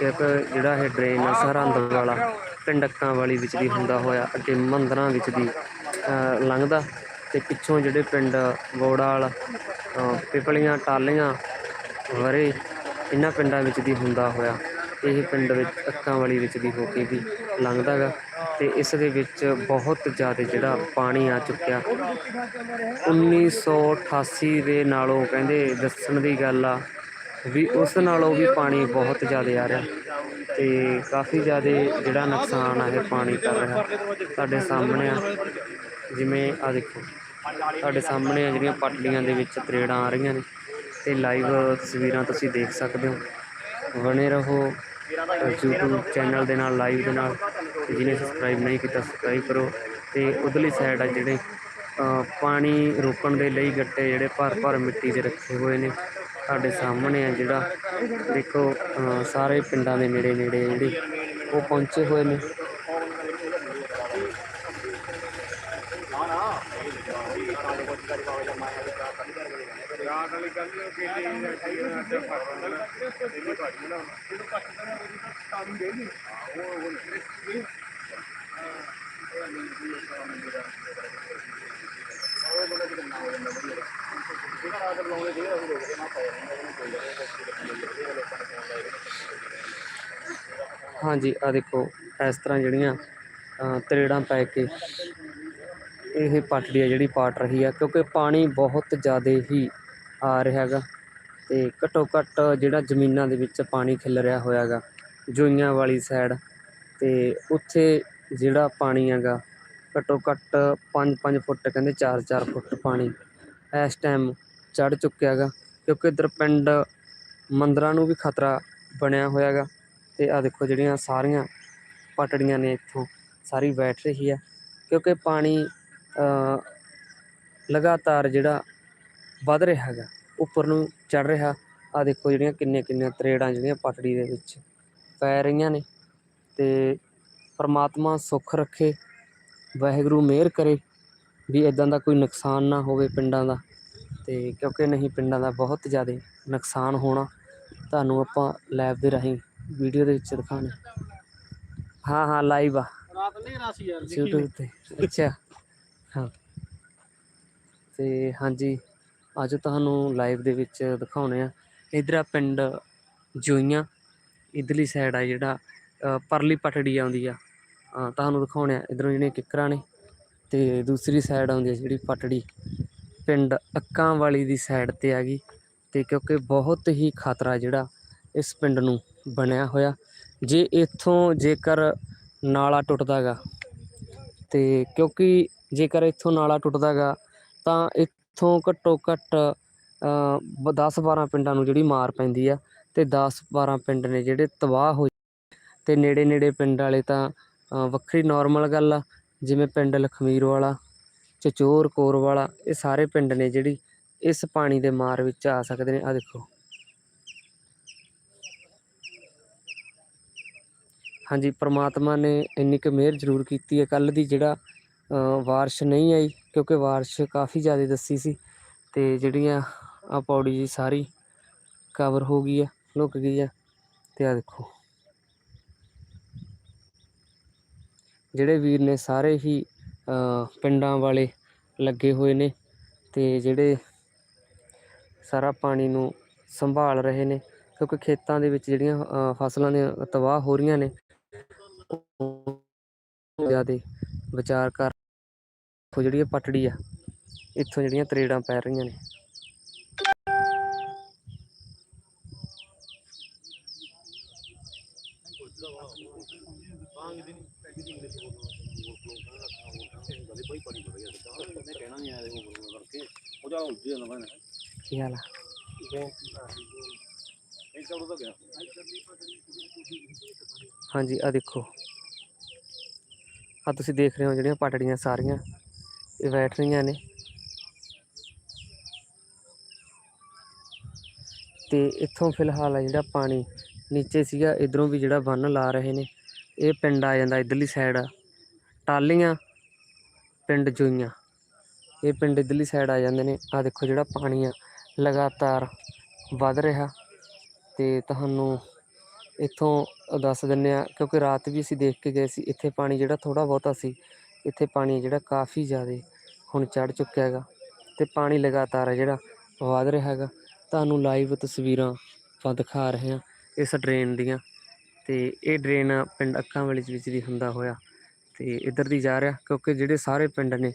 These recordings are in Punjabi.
ਕਿਉਂਕਿ ਜਿਹੜਾ ਇਹ ਡਰੇਨ ਆ ਸਰਹੰਦ ਵਾਲਾ ਪਿੰਡ ਅੱਕਾਂ ਵਾਲੀ ਵਿੱਚ ਦੀ ਹੁੰਦਾ ਹੋਇਆ, ਅੱਗੇ ਮੰਦਰਾਂ ਵਿੱਚ ਦੀ ਲੰਘਦਾ। ਤੇ ਪਿੱਛੋਂ ਜਿਹੜੇ ਪਿੰਡ ਗੋੜਾਲ ਪਿਪਲੀਆਂ, ਟਾਲੀਆਂ, ਵਰੇ, ਇਹਨਾਂ ਪਿੰਡਾਂ ਵਿੱਚ ਦੀ ਹੁੰਦਾ ਹੋਇਆ। ਇਹ ਪਿੰਡ ਵਿੱਚ ਅੱਕਾਂ ਵਾਲੀ ਵਿੱਚ ਦੀ ਹੋ ਕੇ ਵੀ ਲੰਘਦਾ ਗਾ ਤੇ ਇਸ ਦੇ ਵਿੱਚ ਬਹੁਤ ਜ਼ਿਆਦਾ ਜਿਹੜਾ ਪਾਣੀ ਆ ਚੁੱਕਿਆ। 1988 ਦੇ ਨਾਲੋਂ ਕਹਿੰਦੇ ਦੱਸਣ ਦੀ ਗੱਲ ਆ ਵੀ ਉਸ ਨਾਲੋਂ ਵੀ ਪਾਣੀ ਬਹੁਤ ਜ਼ਿਆਦਾ ਆ ਰਿਹਾ ਤੇ ਕਾਫੀ ਜ਼ਿਆਦਾ ਜਿਹੜਾ ਨੁਕਸਾਨ ਆ ਇਹ ਪਾਣੀ ਕਰ ਰਿਹਾ ਤੁਹਾਡੇ ਸਾਹਮਣੇ ਆ। ਜਿਵੇਂ ਆ ਦੇਖੋ ਤੁਹਾਡੇ ਸਾਹਮਣੇ ਆ ਜਿਹੜੀਆਂ ਪਟਲੀਆਂ ਦੇ ਵਿੱਚ ਤਰੇੜਾਂ ਆ ਰਹੀਆਂ ਨੇ ਤੇ ਲਾਈਵ ਤਸਵੀਰਾਂ ਤੁਸੀਂ ਦੇਖ ਸਕਦੇ ਹੋ। ਬਣੇ ਰਹੋ ਅ, YouTube ਚੈਨਲ ਦੇ ਨਾਲ ਲਾਈਵ ਦੇ ਨਾਲ। ਜਿਹਨੇ ਸਬਸਕ੍ਰਾਈਬ ਨਹੀਂ ਕੀਤਾ ਸਬਸਕ੍ਰਾਈਬ ਕਰੋ। ਤੇ ਉਧਰਲੀ ਸਾਈਡ ਆ ਜਿਹੜੇ ਪਾਣੀ ਰੋਕਣ ਦੇ ਲਈ ਗੱਟੇ ਜਿਹੜੇ ਭਰ ਭਰ ਮਿੱਟੀ 'ਚ ਰੱਖੇ ਹੋਏ ਨੇ। ਸਾਡੇ ਸਾਹਮਣੇ ਆ ਜਿਹੜਾ, ਦੇਖੋ ਸਾਰੇ ਪਿੰਡਾਂ ਦੇ ਨੇੜੇ ਨੇੜੇ ਜਿਹੜੇ ਉਹ ਪਹੁੰਚੇ ਹੋਏ ਨੇ। ਹਾਂਜੀ ਆ ਦੇਖੋ, ਇਸ ਤਰ੍ਹਾਂ ਜਿਹੜੀਆਂ ਤਰੇੜਾਂ ਪੈ ਕੇ ਇਹ ਪਟੜੀ ਆ ਜਿਹੜੀ ਪਾਟ ਰਹੀ ਆ, ਕਿਉਂਕਿ ਪਾਣੀ ਬਹੁਤ ਜ਼ਿਆਦਾ ਹੀ ਆ ਰਿਹਾ ਹੈਗਾ ਤੇ ਘੱਟੋ ਘੱਟ ਜਿਹੜਾ ਜ਼ਮੀਨਾਂ ਦੇ ਵਿੱਚ ਪਾਣੀ ਖਿਲ ਰਿਹਾ ਹੋਇਆ ਗਾ ਜੋਈਆਂ ਵਾਲੀ ਸਾਈਡ ਤੇ ਉੱਥੇ ਜਿਹੜਾ ਪਾਣੀ ਹੈਗਾ, ਘੱਟੋ ਘੱਟ 5-5 ਫੁੱਟ, ਕਹਿੰਦੇ 4-4 ਫੁੱਟ ਪਾਣੀ ਇਸ ਟਾਈਮ ਚੜ ਚੁੱਕਿਆ ਗਾ ਕਿਉਂਕਿ ਇੱਧਰ ਪਿੰਡ ਮੰਦਰਾਂ ਨੂੰ ਵੀ ਖਤਰਾ ਬਣਿਆ ਹੋਇਆ ਗਾ ਤੇ ਆ ਦੇਖੋ ਜਿਹੜੀਆਂ ਸਾਰੀਆਂ ਪਟੜੀਆਂ ਨੇ ਇੱਥੋਂ, ਸਾਰੀ ਬੈਠ ਰਹੀ ਹੈ, ਕਿਉਂਕਿ ਪਾਣੀ ਲਗਾਤਾਰ ਜਿਹੜਾ ਵੱਧ ਰਿਹਾ ਹੈਗਾ, ਉੱਪਰ ਨੂੰ ਚੜ ਰਿਹਾ। ਆ ਦੇਖੋ ਜਿਹੜੀਆਂ ਕਿੰਨੇ ਕਿੰਨੀਆਂ ਤਰੇੜਾਂ ਜਿਹੜੀਆਂ ਪਟੜੀ ਦੇ ਵਿੱਚ ਪੈ ਰਹੀਆਂ ਨੇ। ਤੇ ਪਰਮਾਤਮਾ ਸੁੱਖ ਰੱਖੇ, ਵਾਹਿਗੁਰੂ ਮਿਹਰ ਕਰੇ। ਵੀ ਇਦਾਂ ਦਾ ਕੋਈ ਨੁਕਸਾਨ ਨਾ ਹੋਵੇ ਪਿੰਡਾਂ ਦਾ ਤੇ ਕਿਉਂਕਿ ਨਹੀਂ ਪਿੰਡਾਂ ਦਾ ਬਹੁਤ ਜ਼ਿਆਦਾ ਨੁਕਸਾਨ ਹੋਣਾ ਤੁਹਾਨੂੰ ਆਪਾਂ ਲੈਬ ਦੇ ਰਾਹੀਂ ਵੀਡੀਓ ਦੇ ਵਿੱਚ ਦਿਖਾਉਣਾ। ਹਾਂ ਹਾਂ ਲਾਈਵ ਆ। ਰਾਤ ਹਨੇਰਾ ਸੀ ਯਾਰ YouTube ਤੇ। ਅੱਛਾ। ਹਾਂ। ਤੇ ਹਾਂਜੀ ਅੱਜ ਤੁਹਾਨੂੰ ਲਾਈਵ ਦੇ ਵਿੱਚ ਦਿਖਾਉਣੇ ਆ। ਇਧਰ ਆ ਪਿੰਡ ਜੋਈਆਂ। ਇਧਰਲੀ ਸਾਈਡ ਆ ਜਿਹੜਾ ਪਰਲੀ ਪਟੜੀ ਆਉਂਦੀ ਆ। ਤੁਹਾਨੂੰ ਦਿਖਾਉਣੇ ਆ। ਇਧਰੋਂ ਜਿਹੜੀਆਂ ਕਿੱਕਰਾਂ ਨੇ। ਤੇ ਦੂਸਰੀ ਸਾਈਡ ਆਉਂਦੀ ਹੈ ਜਿਹੜੀ ਪਟੜੀ। ਪਿੰਡ ਅੱਕਾਂ ਵਾਲੀ ਦੀ ਸਾਈਡ ਤੇ ਆ ਗਈ ਤੇ ਕਿਉਂਕਿ ਬਹੁਤ ਹੀ ਖਤਰਾ ਜਿਹੜਾ ਇਸ ਪਿੰਡ ਨੂੰ ਬਣਿਆ ਹੋਇਆ। ਜੇ ਇੱਥੋਂ ਜੇਕਰ ਨਾਲਾ ਟੁੱਟਦਾ ਗਾ ਤੇ ਕਿਉਂਕਿ ਜੇਕਰ ਇੱਥੋਂ ਨਾਲਾ ਟੁੱਟਦਾ ਗਾ ਤਾਂ ਇੱਥੋਂ ਘੱਟੋ ਘੱਟ 10-12 ਪਿੰਡਾਂ ਨੂੰ ਜਿਹੜੀ ਮਾਰ ਪੈਂਦੀ ਆ ਤੇ 10-12 ਪਿੰਡ ਨੇ ਜਿਹੜੇ ਤਬਾਹ ਹੋ ਤੇ ਨੇੜੇ ਨੇੜੇ ਪਿੰਡ ਵਾਲੇ ਤਾਂ ਵੱਖਰੀ ਨਾਰਮਲ ਗੱਲ ਆ। ਜਿਵੇਂ ਪਿੰਡ ਲਖਮੀਰ ਵਾਲਾ ਚਚੋਰ ਕੋਰ ਵਾਲਾ ਇਹ ਸਾਰੇ ਪਿੰਡ ਨੇ ਜਿਹੜੀ ਇਸ ਪਾਣੀ ਦੇ ਮਾਰ ਵਿੱਚ ਆ ਸਕਦੇ ਨੇ। ਆ ਦੇਖੋ। ਹਾਂਜੀ ਪ੍ਰਮਾਤਮਾ ਨੇ ਇੰਨੀ ਕੁ ਮਿਹਰ ਜ਼ਰੂਰ ਕੀਤੀ ਹੈ। ਕੱਲ ਦੀ ਜਿਹੜਾ ਅ, ਬਾਰਿਸ਼ ਨਹੀਂ ਆਈ ਕਿਉਂਕਿ ਬਾਰਿਸ਼ ਕਾਫੀ ਜ਼ਿਆਦਾ ਦੱਸੀ ਸੀ ਤੇ ਜਿਹੜੀਆਂ ਆ ਪੌੜੀ ਜੀ ਸਾਰੀ ਕਵਰ ਹੋ ਗਈ ਆ ਲੁੱਕ ਗਈ ਆ ਤੇ ਆ ਦੇਖੋ। ਜਿਹੜੇ ਵੀਰ ਨੇ ਸਾਰੇ ਹੀ ਪਿੰਡਾਂ ਵਾਲੇ ਲੱਗੇ ਹੋਏ ਨੇ ਤੇ ਜਿਹੜੇ ਸਾਰਾ ਪਾਣੀ ਨੂੰ ਸੰਭਾਲ ਰਹੇ ਨੇ, ਕਿਉਂਕਿ ਖੇਤਾਂ ਦੇ ਵਿੱਚ ਜਿਹੜੀਆਂ ਫਸਲਾਂ ਦੇ ਤਬਾਹ ਹੋ ਰਹੀਆਂ ਨੇ ਜ਼ਿਆਦਾ ਵਿਚਾਰ ਕਰ ਇੱਥੋਂ ਜਿਹੜੀ ਇਹ ਪਟੜੀ ਆ, ਇੱਥੋਂ ਜਿਹੜੀਆਂ ਤਰੇੜਾਂ ਪੈ ਰਹੀਆਂ ਨੇ। ਕੀ ਹਾਲ ਆ ਹਾਂਜੀ ਆ ਦੇਖੋ। ਆ ਤੁਸੀਂ ਦੇਖ ਰਹੇ ਹੋ ਜਿਹੜੀਆਂ ਪਟੜੀਆਂ ਸਾਰੀਆਂ। ਇਹ ਬੈਠ ਰਹੀਆਂ ਨੇ। ਤੇ ਇੱਥੋਂ ਫਿਲਹਾਲ ਆ ਜਿਹੜਾ ਪਾਣੀ ਨੀਚੇ ਸੀਗਾ, ਇਧਰੋਂ ਵੀ ਜਿਹੜਾ ਬੰਨ ਲਾ ਰਹੇ ਨੇ। ਇਹ ਪਿੰਡ ਆ ਜਾਂਦਾ ਇਧਰਲੀ ਸਾਈਡ ਟਾਲੀਆਂ ਪਿੰਡ ਜੋਈਆਂ। ਇਹ ਪਿੰਡ ਇਧਰਲੀ ਸਾਈਡ ਆ ਜਾਂਦੇ ਨੇ। ਆ ਦੇਖੋ ਜਿਹੜਾ ਪਾਣੀ ਆ, ਲਗਾਤਾਰ ਵੱਧ ਰਿਹਾ। ਤੇ ਤੁਹਾਨੂੰ ਇੱਥੋਂ ਦੱਸ ਦਿੰਨੇ ਆ ਕਿਉਂਕਿ ਰਾਤ ਵੀ ਅਸੀਂ ਦੇਖ ਕੇ ਗਏ ਸੀ, ਇੱਥੇ ਪਾਣੀ ਜਿਹੜਾ ਥੋੜਾ ਬਹੁਤਾ ਸੀ, ਇੱਥੇ ਪਾਣੀ ਜਿਹੜਾ ਕਾਫੀ ਜ਼ਿਆਦਾ ਹੁਣ ਚੜ ਚੁੱਕਿਆ ਹੈਗਾ। ਤੇ ਪਾਣੀ ਲਗਾਤਾਰ ਹੈ ਜਿਹੜਾ ਵਧ ਰਿਹਾ ਹੈਗਾ। ਤੁਹਾਨੂੰ ਲਾਈਵ ਤਸਵੀਰਾਂ ਆਪਾਂ ਦਿਖਾ ਰਹੇ ਹਾਂ ਇਸ ਡਰੇਨ ਦੀਆਂ। ਤੇ ਇਹ ਡਰੇਨ ਪਿੰਡ ਅੱਖਾਂ ਵਾਲੀ ਵਿੱਚ ਦੀ ਹੁੰਦਾ ਹੋਇਆ ਤੇ ਇੱਧਰ ਦੀ ਜਾ ਰਿਹਾ ਕਿਉਂਕਿ ਜਿਹੜੇ ਸਾਰੇ ਪਿੰਡ ਨੇ,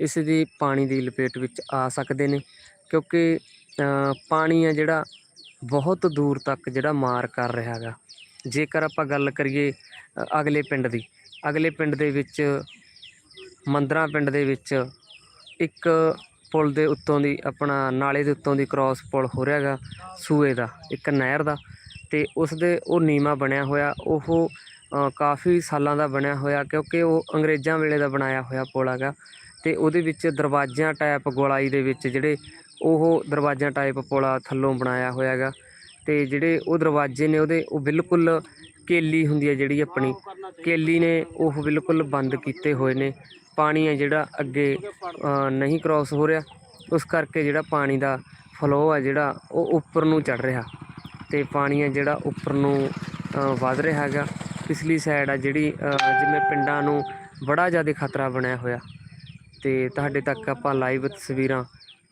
ਇਸ ਦੀ ਪਾਣੀ ਦੀ ਲਪੇਟ ਵਿੱਚ ਆ ਸਕਦੇ ਨੇ ਕਿਉਂਕਿ ਪਾਣੀ ਆ ਜਿਹੜਾ ਬਹੁਤ ਦੂਰ ਤੱਕ ਜਿਹੜਾ ਮਾਰ ਕਰ ਰਿਹਾ ਹੈਗਾ। ਜੇਕਰ ਆਪਾਂ ਗੱਲ ਕਰੀਏ ਅਗਲੇ ਪਿੰਡ ਦੀ, ਅਗਲੇ ਪਿੰਡ ਦੇ ਵਿੱਚ, ਮੰਦਰਾ ਪਿੰਡ ਦੇ ਵਿੱਚ ਇੱਕ ਪੁਲ ਦੇ ਉੱਤੋਂ ਦੀ, ਆਪਣਾ ਨਾਲੇ ਦੇ ਉੱਤੋਂ ਦੀ ਕ੍ਰਾਸ ਪੁਲ ਹੋ ਰਿਹਾ ਹੈਗਾ, ਸੂਏ ਦਾ, ਇੱਕ ਨਹਿਰ ਦਾ। ਤੇ ਉਸ ਦੇ ਉਹ ਨੀਮਾ ਬਣਿਆ ਹੋਇਆ, ਉਹ ਕਾਫੀ ਸਾਲਾਂ ਦਾ ਬਣਿਆ ਹੋਇਆ ਕਿਉਂਕਿ ਉਹ ਅੰਗਰੇਜ਼ਾਂ ਵੇਲੇ ਦਾ ਬਣਾਇਆ ਹੋਇਆ ਪੁਲ ਹੈਗਾ ਤੇ ਉਹਦੇ ਵਿੱਚ ਦਰਵਾਜ਼ਿਆਂ ਟਾਈਪ ਗੋਲਾਈ ਦੇ ਵਿੱਚ ਜਿਹੜੇ ਉਹ ਦਰਵਾਜ਼ਿਆਂ ਟਾਈਪ ਪੁਲਾ ਥੱਲੋਂ ਬਣਾਇਆ ਹੋਇਆ ਹੈਗਾ ਤੇ ਜਿਹੜੇ ਉਹ ਦਰਵਾਜ਼ੇ ਨੇ ਉਹਦੇ, ਉਹ ਬਿਲਕੁਲ ਕੇਲੀ ਹੁੰਦੀ ਹੈ ਜਿਹੜੀ ਆਪਣੀ, ਕੇਲੀ ਨੇ ਉਹ ਬਿਲਕੁਲ ਬੰਦ ਕੀਤੇ ਹੋਏ ਨੇ, ਪਾਣੀ ਹੈ ਜਿਹੜਾ ਅੱਗੇ ਨਹੀਂ ਕ੍ਰਾਸ ਹੋ ਰਿਹਾ, ਉਸ ਕਰਕੇ ਜਿਹੜਾ ਪਾਣੀ ਦਾ ਫਲੋ ਹੈ ਜਿਹੜਾ ਉਹ ਉੱਪਰ ਨੂੰ ਚੜ ਰਿਹਾ। ਤੇ ਪਾਣੀ ਆ ਜਿਹੜਾ ਉੱਪਰ ਨੂੰ ਅ, ਵੱਧ ਰਿਹਾ ਹੈਗਾ। ਪਿਛਲੀ ਸਾਈਡ ਆ ਜਿਹੜੀ ਜਿਵੇਂ ਪਿੰਡਾਂ ਨੂੰ ਬੜਾ ਜ਼ਿਆਦਾ ਖਤਰਾ ਬਣਿਆ ਹੋਇਆ। ਤੇ ਤੁਹਾਡੇ ਤੱਕ ਆਪਾਂ ਲਾਈਵ ਤਸਵੀਰਾਂ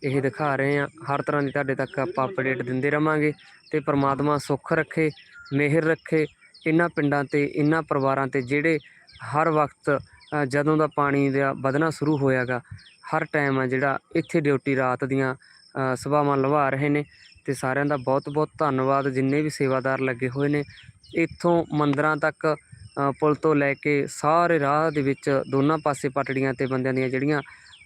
ਇਹ ਦਿਖਾ ਰਹੇ ਹਾਂ। ਹਰ ਤਰ੍ਹਾਂ ਦੀ ਤੁਹਾਡੇ ਤੱਕ ਆਪਾਂ ਅਪਡੇਟ ਦਿੰਦੇ ਰਵਾਂਗੇ ਤੇ ਪ੍ਰਮਾਤਮਾ ਸੁੱਖ ਰੱਖੇ ਮਿਹਰ ਰੱਖੇ। ਇਹਨਾਂ ਪਿੰਡਾਂ ਤੇ ਇਹਨਾਂ ਪਰਿਵਾਰਾਂ ਤੇ ਜਿਹੜੇ ਹਰ ਵਕਤ ਜਦੋਂ ਦਾ ਪਾਣੀ ਦਾ ਵਧਣਾ ਸ਼ੁਰੂ ਹੋਇਆਗਾ ਹਰ ਟਾਈਮ ਆ ਜਿਹੜਾ ਇੱਥੇ ਡਿਊਟੀ ਰਾਤ ਦੀਆਂ ਸਭਾਵਾਂ ਲਵਾ ਰਹੇ ਨੇ। ਤੇ ਸਾਰਿਆਂ ਦਾ ਬਹੁਤ ਬਹੁਤ ਧੰਨਵਾਦ, ਜਿੰਨੇ ਵੀ ਸੇਵਾਦਾਰ ਲੱਗੇ ਹੋਏ ਨੇ। ਇੱਥੋਂ ਮੰਦਰਾਂ ਤੱਕ ਪੁਲ ਤੋਂ ਲੈ ਕੇ ਸਾਰੇ ਰਾਹ ਦੇ ਵਿੱਚ ਦੋਨਾਂ ਪਾਸੇ ਪਟੜੀਆਂ ਤੇ ਬੰਦਿਆਂ ਦੀਆਂ ਜਿਹੜੀਆਂ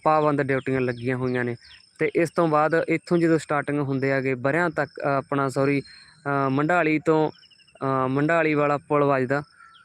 ਪਾਬੰਦ ਡਿਊਟੀਆਂ ਲੱਗੀਆਂ ਹੋਈਆਂ ਨੇ। ਤੇ ਇਸ ਤੋਂ ਬਾਅਦ ਇੱਥੋਂ ਜਦੋਂ ਸਟਾਰਟਿੰਗ ਹੁੰਦੇ ਆਗੇ ਬਰਿਆਂ ਤੱਕ ਆਪਣਾ ਸੌਰੀ ਮੰਡਾਲੀ ਤੋਂ ਮੰਡਾਲੀ ਵਾਲਾ ਪੁਲ ਵੱਜਦਾ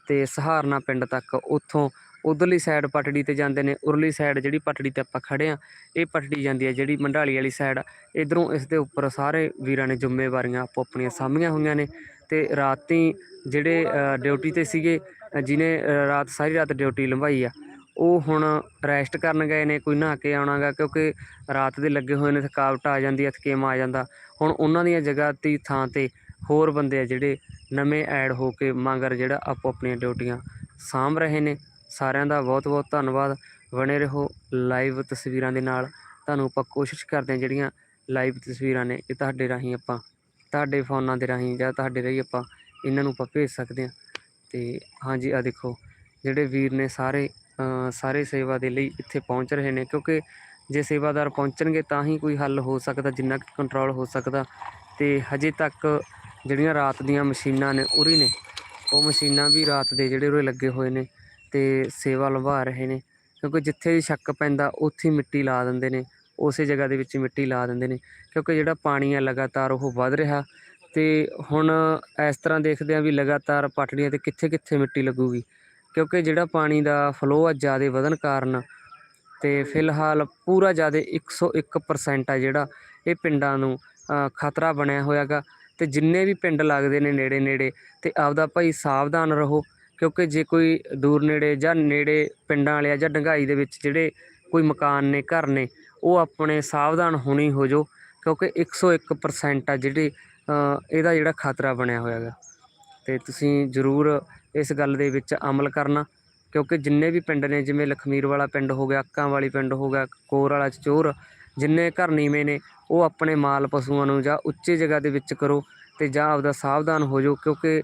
ਤੇ ਸਹਾਰਨਾ ਪਿੰਡ ਤੱਕ, ਉੱਥੋਂ ਉਧਰਲੀ ਸਾਈਡ ਪਟੜੀ ਤੇ ਜਾਂਦੇ ਨੇ ਉਰਲੀ ਸਾਈਡ ਜਿਹੜੀ ਪਟੜੀ ਤੇ ਆਪਾਂ ਖੜੇ ਆ ਇਹ ਪਟੜੀ ਜਾਂਦੀ ਹੈ ਜਿਹੜੀ ਮੰਡਾਲੀ ਵਾਲੀ ਸਾਈਡ ਇਧਰੋਂ ਇਸ ਦੇ ਉੱਪਰ ਸਾਰੇ ਵੀਰਾਂ ਨੇ ਜ਼ਿੰਮੇਵਾਰੀਆਂ ਆਪੋ ਆਪਣੀਆਂ ਸਾਂਭੀਆਂ ਹੋਈਆਂ ਨੇ ਤੇ ਰਾਤੀ ਜਿਹੜੇ ਡਿਊਟੀ ਤੇ ਸੀਗੇ ਅ, ਜਿਹਨੇ ਰਾਤ ਸਾਰੀ ਰਾਤ ਡਿਊਟੀ ਲੰਭਾਈ ਆ ਉਹ ਹੁਣ ਰੈਸਟ ਕਰਨ ਗਏ ਨੇ ਕੋਈ ਨਹਾ ਕੇ ਆਉਣਾਗਾ ਕਿਉਂਕਿ ਰਾਤ ਦੇ ਲੱਗੇ ਹੋਏ ਨੇ ਥਕਾਵਟ ਆ ਜਾਂਦੀ ਹੈ ਥਕੇਮਾ ਆ ਜਾਂਦਾ। ਹੁਣ ਉਹਨਾਂ ਦੀਆਂ ਜਗ੍ਹਾ ਦੀ ਥਾਂ ਤੇ ਹੋਰ ਬੰਦੇ ਆ ਜਿਹੜੇ ਨਵੇਂ ਐਡ ਹੋ ਕੇ ਮਗਰ ਜਿਹੜਾ ਆਪੋ ਆਪਣੀਆਂ ਡਿਊਟੀਆਂ ਸਾਂਭ ਰਹੇ ਨੇ। ਸਾਰਿਆਂ ਦਾ ਬਹੁਤ ਬਹੁਤ ਧੰਨਵਾਦ। ਬਣੇ ਰਹੋ ਲਾਈਵ ਤਸਵੀਰਾਂ ਦੇ ਨਾਲ। ਤੁਹਾਨੂੰ ਆਪਾਂ ਕੋਸ਼ਿਸ਼ ਕਰਦੇ ਹਾਂ ਜਿਹੜੀਆਂ ਲਾਈਵ ਤਸਵੀਰਾਂ ਨੇ ਇਹ ਤੁਹਾਡੇ ਰਾਹੀਂ ਆਪਾਂ, ਤੁਹਾਡੇ ਫੋਨਾਂ ਦੇ ਰਾਹੀਂ ਜਾਂ ਤੁਹਾਡੇ ਰਾਹੀਂ ਆਪਾਂ ਇਹਨਾਂ ਨੂੰ ਆਪਾਂ ਭੇਜ ਸਕਦੇ ਹਾਂ। ਤੇ ਹਾਂਜੀ ਆ ਦੇਖੋ, ਜਿਹੜੇ ਵੀਰ ਨੇ ਸਾਰੇ ਸਾਰੇ ਸੇਵਾ ਦੇ ਲਈ ਇੱਥੇ ਪਹੁੰਚ ਰਹੇ ਨੇ, ਕਿਉਂਕਿ ਜੇ ਸੇਵਾਦਾਰ ਪਹੁੰਚਣਗੇ ਤਾਂ ਹੀ ਕੋਈ ਹੱਲ ਹੋ ਸਕਦਾ, ਜਿੰਨਾ ਕੁ ਕੰਟਰੋਲ ਹੋ ਸਕਦਾ। ਤੇ ਹਜੇ ਤੱਕ ਜਿਹੜੀਆਂ ਰਾਤ ਦੀਆਂ ਮਸ਼ੀਨਾਂ ਨੇ ਉਰੀ ਨੇ, ਉਹ ਮਸ਼ੀਨਾਂ ਵੀ ਰਾਤ ਦੇ ਜਿਹੜੇ ਉਰੇ ਲੱਗੇ ਹੋਏ ਨੇ। ਤੇ ਸੇਵਾ ਨਿਭਾ ਰਹੇ ਨੇ, ਕਿਉਂਕਿ ਜਿੱਥੇ ਵੀ ਸ਼ੱਕ ਪੈਂਦਾ ਉੱਥੇ ਮਿੱਟੀ ਲਾ ਦਿੰਦੇ ਨੇ, ਉਸੇ ਜਗ੍ਹਾ ਦੇ ਵਿੱਚ ਮਿੱਟੀ ਲਾ ਦਿੰਦੇ ਨੇ, ਕਿਉਂਕਿ ਜਿਹੜਾ ਪਾਣੀ ਆ ਲਗਾਤਾਰ ਉਹ ਵੱਧ ਰਿਹਾ ਤੇ ਹੁਣ ਇਸ ਤਰ੍ਹਾਂ ਦੇਖਦੇ ਆ ਵੀ ਲਗਾਤਾਰ ਪਟੜੀਆਂ ਤੇ ਕਿੱਥੇ ਕਿੱਥੇ ਮਿੱਟੀ ਲੱਗੂਗੀ, ਕਿਉਂਕਿ ਜਿਹੜਾ ਪਾਣੀ ਦਾ ਫਲੋ ਆ ਜ਼ਿਆਦਾ ਵਧਣ ਕਾਰਨ ਤੇ ਫਿਲਹਾਲ ਪੂਰਾ ਜ਼ਿਆਦਾ 101% ਆ ਜਿਹੜਾ ਇਹ ਪਿੰਡਾਂ ਨੂੰ ਖਤਰਾ ਬਣਿਆ ਹੋਇਆਗਾ ਤੇ ਜਿੰਨੇ ਵੀ ਪਿੰਡ ਲੱਗਦੇ ਨੇ ਨੇੜੇ ਨੇੜੇ ਤੇ ਆਪਦਾ ਭਾਈ ਸਾਵਧਾਨ ਰਹੋ ਕਿਉਂਕਿ ਜੇ ਕੋਈ ਦੂਰ ਨੇੜੇ ਜਾਂ ਨੇੜੇ ਪਿੰਡਾਂ ਵਾਲਿਆ ਜਾਂ ਡੰਗਾਈ ਦੇ ਵਿੱਚ ਜਿਹੜੇ ਕੋਈ ਮਕਾਨ ਨੇ, ਘਰ ਨੇ, ਉਹ ਆਪਣੇ ਸਾਵਧਾਨ ਹੋਣੀ ਹੋ ਜੋ ਕਿਉਂਕਿ 101% ਆ ਜਿਹੜੇ ਇਹਦਾ ਜਿਹੜਾ ਖਤਰਾ ਬਣਿਆ ਹੋਇਆ ਗਾ ਤੇ ਤੁਸੀਂ ਜ਼ਰੂਰ ਇਸ ਗੱਲ ਦੇ ਵਿੱਚ ਅਮਲ ਕਰਨਾ, ਕਿਉਂਕਿ ਜਿੰਨੇ ਵੀ ਪਿੰਡ ਨੇ, ਜਿਵੇਂ ਲਖਮੀਰ ਵਾਲਾ ਪਿੰਡ ਹੋ ਗਿਆ, ਅੱਕਾਂ ਵਾਲੀ ਪਿੰਡ ਹੋ ਗਿਆ, ਕੋਰ ਵਾਲਾ ਚੋਰ, ਜਿੰਨੇ ਘਰ ਨੀਵੇਂ ਨੇ, ਉਹ ਆਪਣੇ ਮਾਲ ਪਸ਼ੂਆਂ ਨੂੰ ਜਾਂ ਉੱਚੇ ਜਗ੍ਹਾ ਦੇ ਵਿੱਚ ਕਰੋ ਤੇ ਜਾਂ ਆਪਦਾ ਸਾਵਧਾਨ ਹੋ ਜਾਓ, ਕਿਉਂਕਿ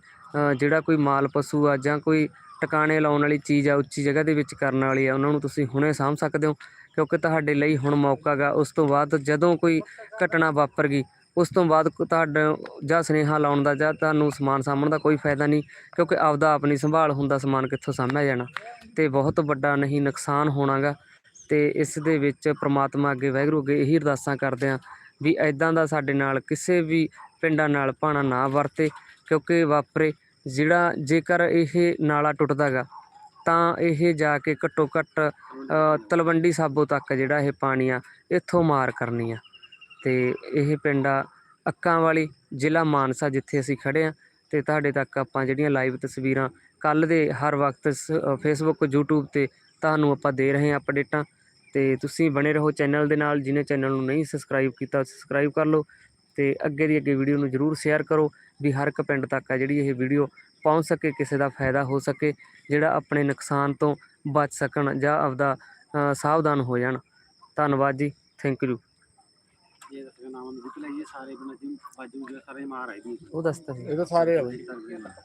ਜਿਹੜਾ ਕੋਈ ਮਾਲ ਪਸ਼ੂ ਆ ਜਾਂ ਕੋਈ ਟਿਕਾਣੇ ਲਾਉਣ ਵਾਲੀ ਚੀਜ਼ ਆ, ਉੱਚੀ ਜਗ੍ਹਾ ਦੇ ਵਿੱਚ ਕਰਨ ਵਾਲੀ ਆ, ਉਹਨਾਂ ਨੂੰ ਤੁਸੀਂ ਹੁਣੇ ਸਾਂਭ ਸਕਦੇ ਹੋ। ਕਿਉਂਕਿ ਤੁਹਾਡੇ ਲਈ ਹੁਣ ਮੌਕਾ ਗਾ, ਉਸ ਤੋਂ ਬਾਅਦ ਜਦੋਂ ਕੋਈ ਘਟਨਾ ਵਾਪਰ ਗਈ, ਉਸ ਤੋਂ ਬਾਅਦ ਤੁਹਾਡਾ ਜਾਂ ਸੁਨੇਹਾ ਲਾਉਣ ਦਾ ਜਾਂ ਤੁਹਾਨੂੰ ਸਮਾਨ ਸਾਂਭਣ ਦਾ ਕੋਈ ਫਾਇਦਾ ਨਹੀਂ, ਕਿਉਂਕਿ ਆਪਦਾ ਆਪਣੀ ਸੰਭਾਲ ਹੁੰਦਾ ਸਮਾਨ ਕਿੱਥੋਂ ਸਾਂਭਿਆ ਜਾਣਾ। ਤੇ ਬਹੁਤ ਵੱਡਾ ਨਹੀਂ ਨੁਕਸਾਨ ਹੋਣਾਗਾ ਤੇ ਇਸ ਦੇ ਵਿੱਚ ਪ੍ਰਮਾਤਮਾ ਅੱਗੇ, ਵਾਹਿਗੁਰੂ ਅੱਗੇ ਇਹੀ ਅਰਦਾਸਾਂ ਕਰਦੇ ਹਾਂ ਵੀ ਐਦਾਂ ਦਾ ਸਾਡੇ ਨਾਲ ਕਿਸੇ ਵੀ ਪਿੰਡਾਂ ਨਾਲ ਭਾਣਾ ਨਾ ਵਰਤੇ, ਕਿਉਂਕਿ ਵਾਪਰੇ ਜਿਹੜਾ ਜੇਕਰ ਇਹ ਨਾਲਾ ਟੁੱਟਦਾ ਗਾ, ਤਾਂ ਇਹ ਜਾ ਕੇ ਘੱਟੋ ਘੱਟ ਤਲਵੰਡੀ ਸਾਬੋ ਤੱਕ ਜਿਹੜਾ ਇਹ ਪਾਣੀ ਆ, ਇੱਥੋਂ ਮਾਰ ਕਰਨੀ ਆ। ਤੇ ਇਹ ਪਿੰਡ ਆ ਅੱਕਾਂ ਵਾਲੀ, ਜ਼ਿਲ੍ਹਾ ਮਾਨਸਾ ਜਿੱਥੇ ਅਸੀਂ ਖੜੇ ਆ। ਤੇ ਤੁਹਾਡੇ ਤੱਕ ਆਪਾਂ ਜਿਹੜੀਆਂ ਲਾਈਵ ਤਸਵੀਰਾਂ ਕੱਲ ਦੇ ਹਰ ਵਕਤ ਫੇਸਬੁੱਕ YouTube ਤੇ ਤੁਹਾਨੂੰ ਆਪਾਂ ਦੇ ਰਹੇ ਹਾਂ ਅਪਡੇਟਾਂ ਤੇ। ਤੁਸੀਂ ਬਣੇ ਰਹੋ ਚੈਨਲ ਦੇ ਨਾਲ ਜਿਹਨੇ ਚੈਨਲ ਨੂੰ ਨਹੀਂ ਸਬਸਕ੍ਰਾਈਬ ਕੀਤਾ ਸਬਸਕ੍ਰਾਈਬ ਕਰ ਲਓ। ਤੇ ਅੱਗੇ ਦੀ ਅੱਗੇ ਵੀਡੀਓ ਨੂੰ ਜਰੂਰ ਸ਼ੇਅਰ ਕਰੋ ਵੀ ਹਰ ਇੱਕ ਪਿੰਡ ਤੱਕ ਆ ਜਿਹੜੀ ਇਹ ਵੀਡੀਓ ਪਹੁੰਚ ਸਕੇ ਕਿਸੇ ਦਾ ਫਾਇਦਾ ਹੋ ਸਕੇ ਜਿਹੜਾ ਆਪਣੇ ਨੁਕਸਾਨ ਤੋਂ ਬਚ ਸਕਣ ਜਾਂ ਆਪਦਾ ਸਾਵਧਾਨ ਹੋ ਜਾਣ। ਧੰਨਵਾਦ ਜੀ ਥੈਂਕ ਯੂ ਇਹ ਦੱਸਗਾ ਨਾਮ ਨੂੰ ਵੀ ਲਈ ਸਾਰੇ ਬਣਾ ਜੀ ਬਾਜੂ ਸਾਰੇ ਮਾਰ ਆਈ ਦੀ ਉਹ ਦੱਸਤਾ ਸੀ। ਇਹ ਤਾਂ ਸਾਰੇ ਆ